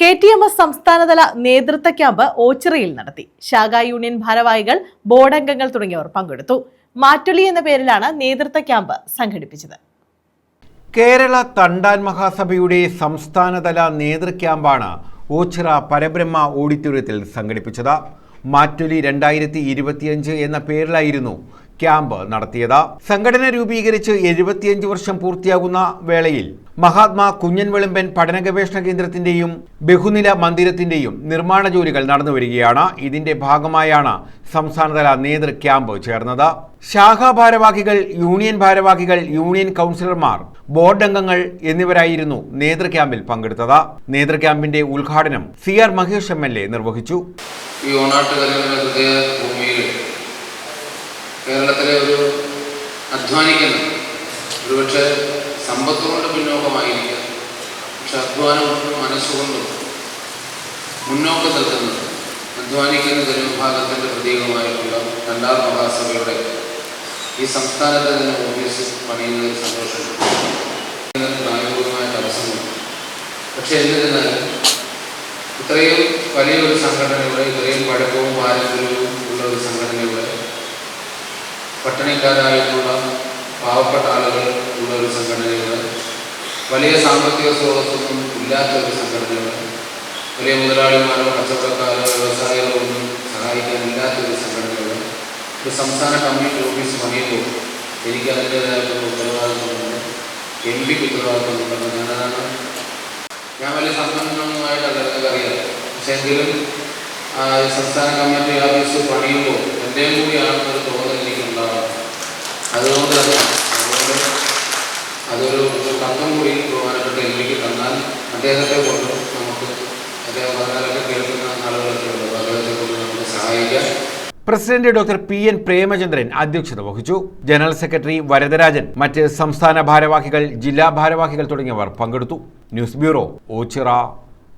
K T M S സംസ്ഥാനതല നേതൃത്വ camp ഓച്ചിറയിൽ നടത്തി. ശാഖാ യൂണിയൻ ഭാരവാഹികൾ ബോർഡ് അംഗങ്ങൾ തുടങ്ങിയവർ പങ്കെടുത്തു. മാറ്റൊലി എന്ന പേരിലാണ് നേതൃത്വ ക്യാമ്പ് സംഘടിപ്പിച്ചത്. കേരള തണ്ടാൻ മഹാസഭയുടെ സംസ്ഥാനതല നേതൃക്യാമ്പാണ് ഓച്ചിറ പരബ്രഹ്മ ഓഡിറ്റോറിയത്തിൽ സംഘടിപ്പിച്ചത്. മാറ്റൊലി രണ്ടായിരത്തി ഇരുപത്തിയഞ്ച് എന്ന പേരിലായിരുന്നു ക്യാമ്പ് നടത്തിയത്. സംഘടന രൂപീകരിച്ച് എഴുപത്തിയഞ്ച് വർഷം പൂർത്തിയാകുന്ന വേളയിൽ മഹാത്മാ കുഞ്ഞൻ വെളുമ്പൻ പഠന ഗവേഷണ കേന്ദ്രത്തിന്റെയും ബഹുനില മന്ദിരത്തിന്റെയും നിർമ്മാണ ജോലികൾ നടന്നു വരികയാണ്. ഇതിന്റെ ഭാഗമായാണ് സംസ്ഥാനതല നേതൃ ക്യാമ്പ് ചേർന്നത്. ശാഖാ ഭാരവാഹികൾ യൂണിയൻ ഭാരവാഹികൾ യൂണിയൻ കൗൺസിലർമാർ ബോർഡ് അംഗങ്ങൾ എന്നിവരായിരുന്നു നേതൃ ക്യാമ്പിൽ പങ്കെടുത്തത്. നേതൃ ക്യാമ്പിന്റെ ഉദ്ഘാടനം C R Mahesh M L A നിർവഹിച്ചു. ഭൂമിയിൽ കേരളത്തിലെ ഒരു അധ്വാനിക്കുന്ന ഒരുപക്ഷെ സമ്പത്ത് കൊണ്ട് പിന്നോക്കമായിരിക്കാം പക്ഷെ അധ്വാനം കൊണ്ടും മനസ്സുകൊണ്ടും മുന്നോക്കം നിൽക്കുന്നത് അധ്വാനിക്കുന്ന ജനവിഭാഗത്തിന്റെ പ്രതീകമായിട്ടുള്ള രണ്ടാം മഹാസഭയുടെ ഈ സംസ്ഥാനത്തെ തന്നെ ഓഫീസ് പണിയുന്നതിൽ സന്തോഷമുണ്ട്. ഇതിന് പ്രായോഗികമായ തടസ്സമുണ്ട്. പക്ഷേ എന്നിരുന്നാലും ഇത്രയും വലിയൊരു സംഘടനയുടെ ഇത്രയും പഴക്കവും പാരമ്പര്യവും ഉള്ള ഒരു സംഘടനയുടെ പട്ടിണിക്കാരായിട്ടുള്ള പാവപ്പെട്ട ആളുകൾ ഉള്ള ഒരു സംഘടനയുടെ വലിയ സാമ്പത്തിക സ്രോതസ്സൊന്നും ഇല്ലാത്ത ഒരു സംഘടനയുടെ വലിയ മുതലാളിമാരോ കച്ചവടക്കാരോ വ്യവസായികളോ ഒന്നും സഹായിക്കാനില്ലാത്ത ഒരു സംഘടനയുടെ ഒരു സംസ്ഥാന കമ്മ്യൂണിറ്റി ഓഫീസ് പണിയുമ്പോൾ എനിക്ക് അതിന്റേതായിട്ടുള്ള ഉത്തരവാദിത്വമുണ്ട്. എം പിക്ക് ഉത്തരവാദിത്വമുണ്ടെന്ന് ഞാനതാണ്. ഞാൻ വലിയ സമ്പന്നമായിട്ട് അദ്ദേഹത്തെ അറിയാം പക്ഷെ എങ്കിലും സംസ്ഥാന കമ്മിറ്റി ഓഫീസ് പണിയുമ്പോൾ എന്റെയും കൂടിയാണെന്നൊരു തോന്നൽ എനിക്കുണ്ടാകാം അതുകൊണ്ട് തന്നെ അതൊരു കത്തും കൂടി ബഹുമാനപ്പെട്ട എനിക്ക് തന്നാൽ അദ്ദേഹത്തെ കൊണ്ട് നമുക്ക് അദ്ദേഹം പറഞ്ഞാലൊക്കെ കേൾക്കുന്ന ആളുകളൊക്കെ ഉണ്ട്. അദ്ദേഹത്തെ കൊണ്ട് നമുക്ക് president doctor P N Premachandran അധ്യക്ഷത വഹിച്ചു. ജനറൽ സെക്രട്ടറി വരദരാജൻ മറ്റ് സംസ്ഥാന ഭാരവാഹികൾ ജില്ലാ ഭാരവാഹികൾ തുടങ്ങിയവർ പങ്കെടുത്തു. News bureau Ochira.